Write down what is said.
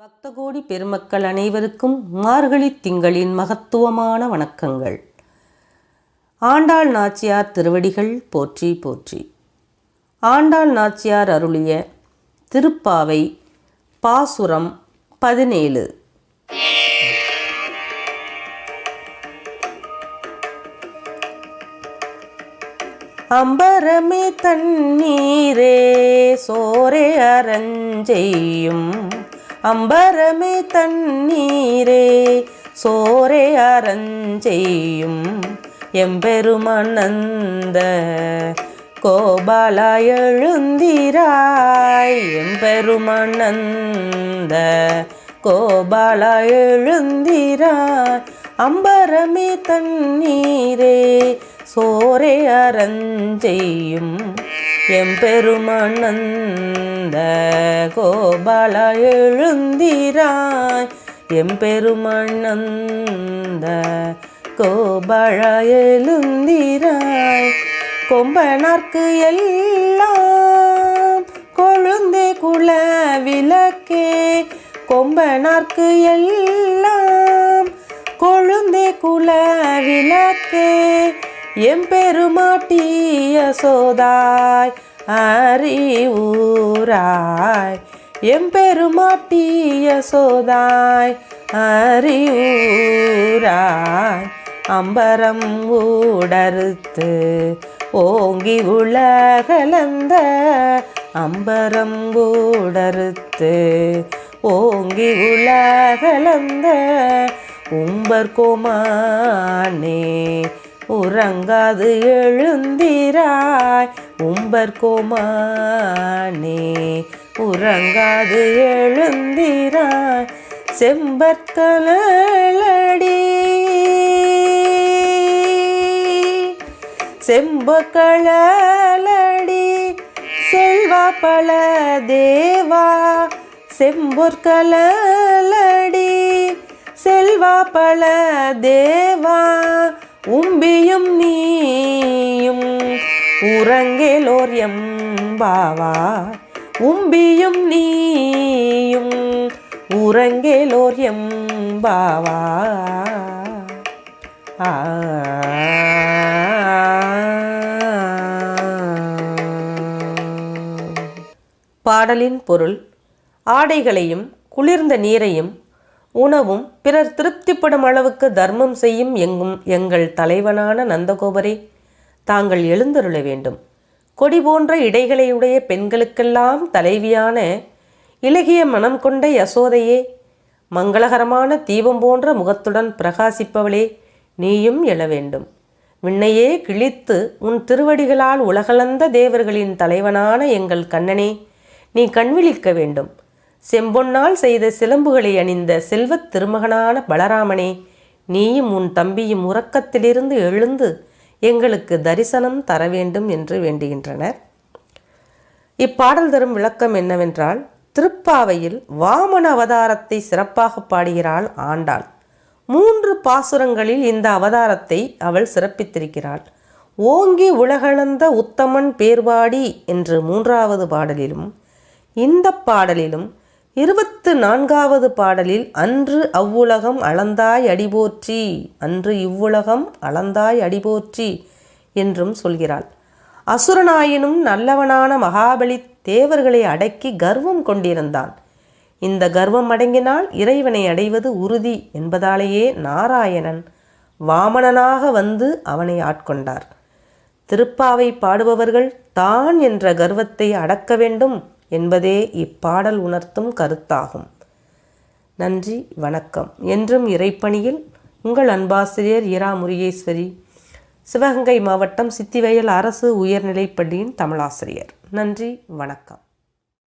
பக்தகோடி பெருமக்கள் அனைவருக்கும் மார்கழி திங்களின் மகத்துவமான வணக்கங்கள். ஆண்டாள் நாச்சியார் திருவடிகள் போற்றி போற்றி. ஆண்டாள் நாச்சியார் அருளிய திருப்பாவை பாசுரம் பதினேழு. அம்பரமே தண்ணீரே சோரே அரஞ்செய்யும் அம்பரமே தண்ணீரே சோரே அரஞ்செய்யும் எம்பெருமானந்த. கோபாலா எழுந்திராய் எம்பெருமானந்த. கோபாலா எழுந்திராய் அம்பரமே தண்ணீரே சோரே அரஞ்செய்யும் எம்பெருமானந்த கோபால எழுந்திராய். எம்பெருமானந்த கோபால எழுந்திராய். கொம்பனார்க்கு எல்லாம் கொழுந்தே குல விளக்கே. கொம்பனார்க்கு எல்லாம் கொழுந்தே குல விளக்கே. எம்பெருமாட்டிய சோதாய் அறிவுராய். எம்பெருமாட்டிய சோதாய் அறிவுராய். அம்பரம் ஊடறுத்து ஓங்கி உலகலந்த அம்பரம் ஊடறுத்து ஓங்கி உலகலந்த உம்பர் கோமானே உறங்காது எழுந்திராய் உம்பர் கோமானே. உறங்காது எழுந்திராய் செம்பற்களடி செம்பொக்களடி செல்வா பல தேவா செம்பொற்களடி செல்வா பல தேவா உம்பியும் நீயும் உறங்கேலோர் எம்பாவா உம்பியும் நீயும் உறங்கேலோர் எம்பாவா ஆ பாடலின் பொருள் ஆடைகளையும் குளிர்ந்த நீரையும் உணவும் பிறர் திருப்திப்படும் அளவுக்கு தர்மம் செய்யும் எங்கும் எங்கள் தலைவனான நந்தகோபரே. தாங்கள் எழுந்தருள வேண்டும். கொடி போன்ற இடைகளையுடைய பெண்களுக்கெல்லாம் தலைவியான இலகிய மனம் கொண்ட யசோதையே. மங்களகரமான தீபம் போன்ற முகத்துடன் பிரகாசிப்பவளே நீயும் எழ வேண்டும். விண்ணையே கிழித்து உன் திருவடிகளால் உலகளந்த தேவர்களின் தலைவனான எங்கள் கண்ணனே நீ கண்விழிக்க வேண்டும். செம்பொன்னால் செய்த சிலம்புகளை அணிந்த செல்வத் திருமகனான பலராமனே நீயும் உன் தம்பியும் உறக்கத்திலிருந்து எழுந்து எங்களுக்கு தரிசனம் தர வேண்டும் என்று வேண்டுகின்றனர். இப்பாடல் தரும் விளக்கம் என்னவென்றால் திருப்பாவையில் வாமன அவதாரத்தை சிறப்பாக பாடுகிறாள் ஆண்டாள். மூன்று பாசுரங்களில் இந்த அவதாரத்தை அவள் சிறப்பித்திருக்கிறாள். ஓங்கி உலகளந்த உத்தமன் பேர்வாடி என்று மூன்றாவது பாடலிலும் இந்த பாடலிலும் இருபத்து நான்காவது பாடலில் அன்று அவ்வுலகம் அளந்தாய் அடிபோற்றி அன்று இவ்வுலகம் அளந்தாய் அடிபோற்றி என்றும் சொல்கிறாள். அசுரனாயினும் நல்லவனான மகாபலி தேவர்களை அடக்கி கர்வம் கொண்டிருந்தான். இந்த கர்வம் அடங்கினால் இறைவனை அடைவது உறுதி என்பதாலேயே நாராயணன் வாமனனாக வந்து அவனை ஆட்கொண்டார். திருப்பாவை பாடுபவர்கள் தான் என்ற கர்வத்தை அடக்க வேண்டும். என்பதே இப்பாடல் உணர்த்தும் கருத்தாகும். நன்றி வணக்கம். என்றும் இறைப்பணியில் உங்கள் அன்பாசிரியர் இரா முருகேஸ்வரி சிவகங்கை மாவட்டம் சித்திவயல் அரசு உயர்நிலைப்பள்ளியின் தமிழாசிரியர். நன்றி வணக்கம்.